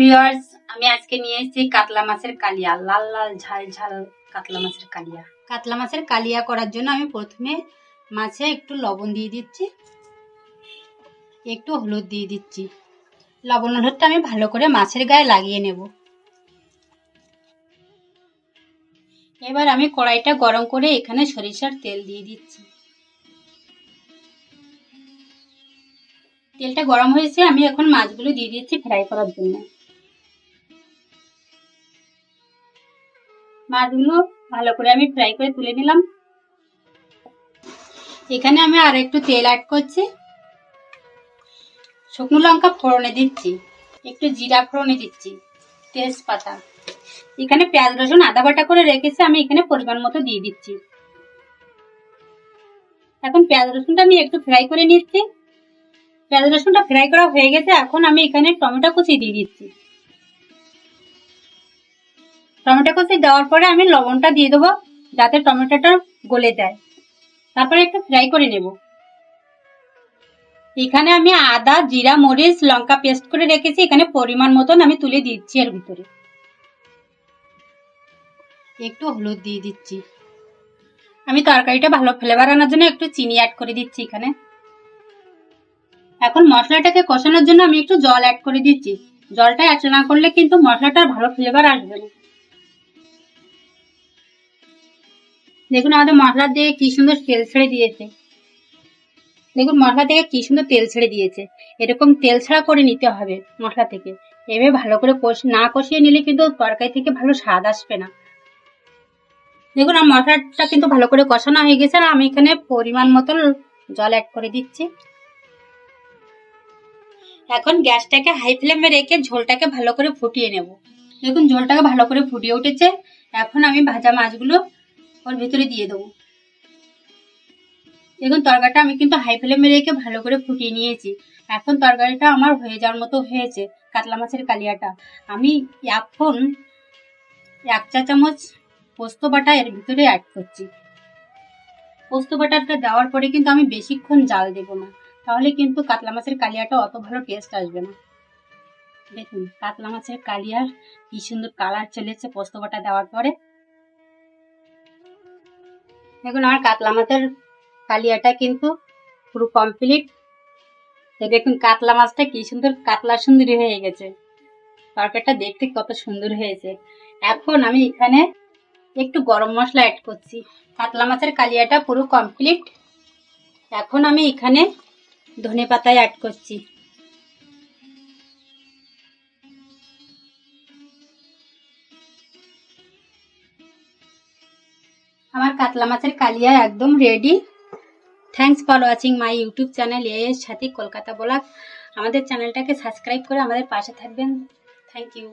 Viewers, আমি আজকে নিয়ে এসেছি কাতলা মাছের কালিয়া, লাল লাল ঝাল ঝাল কাতলা মাছের কালিয়া। কাতলা মাছের কালিয়া করার জন্য আমি প্রথমে মাছে একটু লবণ দিয়ে দিচ্ছি, একটু হলুদ দিয়ে দিচ্ছি। লবণ হলুদটা আমি ভালো করে মাছের গায়ে লাগিয়ে নেব। এবার আমি কড়াইটা গরম করে এখানে সরিষার তেল দিয়ে দিচ্ছি। তেলটা গরম হয়েছে, আমি এখন মাছগুলো দিয়ে দিচ্ছি ফ্রাই করার জন্য। মাছগুলো ভালো করে আমি ফ্রাই করে তুলে নিলাম। এখানে আমি আর একটু তেল অ্যাড করছি। শুকনো লঙ্কা ফোড়নে দিচ্ছি, একটু জিরা ফোড়নে দিচ্ছি, তেজপাতা। এখানে পেঁয়াজ, রসুন, আদা বাটা করে রেখেছি, আমি এখানে পরিমাণ মতো দিয়ে দিচ্ছি। এখন পেঁয়াজ, রসুনটা আমি একটু ফ্রাই করে নিচ্ছি। পেঁয়াজ, রসুনটা ফ্রাই করা হয়ে গেছে, এখন আমি এখানে টমেটো কুচি দিয়ে দিচ্ছি। টমেটো কুচি দেওয়ার পরে আমি লবণটা দিয়ে দেবো, যাতে টমেটোটা গলে যায়। তারপরে একটু ফ্রাই করে নেব। এখানে আমি আদা, জিরা, মরিচ, লঙ্কা পেস্ট করে রেখেছি, এখানে পরিমাণ মতন আমি তুলে দিচ্ছি এর ভিতরে। একটু হলুদ দিয়ে দিচ্ছি। আমি তরকারিটা ভালো ফ্লেভার আনার জন্য একটু চিনি অ্যাড করে দিচ্ছি এখানে। এখন মশলাটাকে কষানোর জন্য আমি একটু জল অ্যাড করে দিচ্ছি। জলটা অ্যাড না করলে কিন্তু মশলাটার ভালো ফ্লেভার আসবে না। দেখুন আমাদের মশলা দিয়ে কি সুন্দর তেল ছেড়ে দিয়েছে। দেখুন মশলা থেকে কি সুন্দর তেল ছেড়ে দিয়েছে। এরকম তেল ছাড়া করে নিতে হবে মশলা থেকে। এভাবে ভালো করে কষ, না কষিয়ে নিলে কিন্তু তরকারি থেকে ভালো স্বাদ আসবে না। দেখুন আমার মশলাটা কিন্তু ভালো করে কষানো হয়ে গেছে আর আমি এখানে পরিমাণ মতন জল অ্যাড করে দিচ্ছি। এখন গ্যাসটাকে হাই ফ্লেমে রেখে ঝোলটাকে ভালো করে ফুটিয়ে নেব। দেখুন ঝোলটাকে ভালো করে ফুটিয়ে উঠেছে। এখন আমি ভাজা মাছগুলো ওর ভিতরে দিয়ে দেবো। দেখুন, তরকারিটা আমি কিন্তু হাই ফ্লেমে রেখে ভালো করে ফুটিয়ে নিয়েছি। এখন তরকারিটা আমার হয়ে যাওয়ার মতো হয়েছে, কাতলা মাছের কালিয়াটা। আমি এখন এক চা চামচ পোস্ত বাটা এর ভিতরে অ্যাড করছি। পোস্ত বাটাটা দেওয়ার পরে কিন্তু আমি বেশিক্ষণ জাল দেব না। তাহলে কিন্তু কাতলা মাছের কালিয়াটা অত ভালো টেস্ট আসবে না। দেখুন, কাতলা মাছের কালিয়ার কি সুন্দর কালার চলেছে পোস্ত বাটা দেওয়ার পরে। দেখুন, আমার কাতলা মাছের কালিয়াটা কিন্তু পুরো কমপ্লিট দেখুন, কাতলা মাছটা কি সুন্দর, কাতলা সুন্দরী হয়ে গেছে। তরকারিটা দেখতে কত সুন্দর হয়েছে। এখন আমি এখানে একটু গরম মশলা অ্যাড করছি। কাতলা মাছের কালিয়াটা পুরো কমপ্লিট এখন আমি এখানে ধনে পাতায় অ্যাড করছি। আমার কাতলা মাছের কালিয়া একদম ready thanks for watching my YouTube channel এর সাথে কলকাতা ব্লগ আমাদের চ্যানেলটাকে সাবস্ক্রাইব করে আমাদের পাশে থাকবেন। Thank you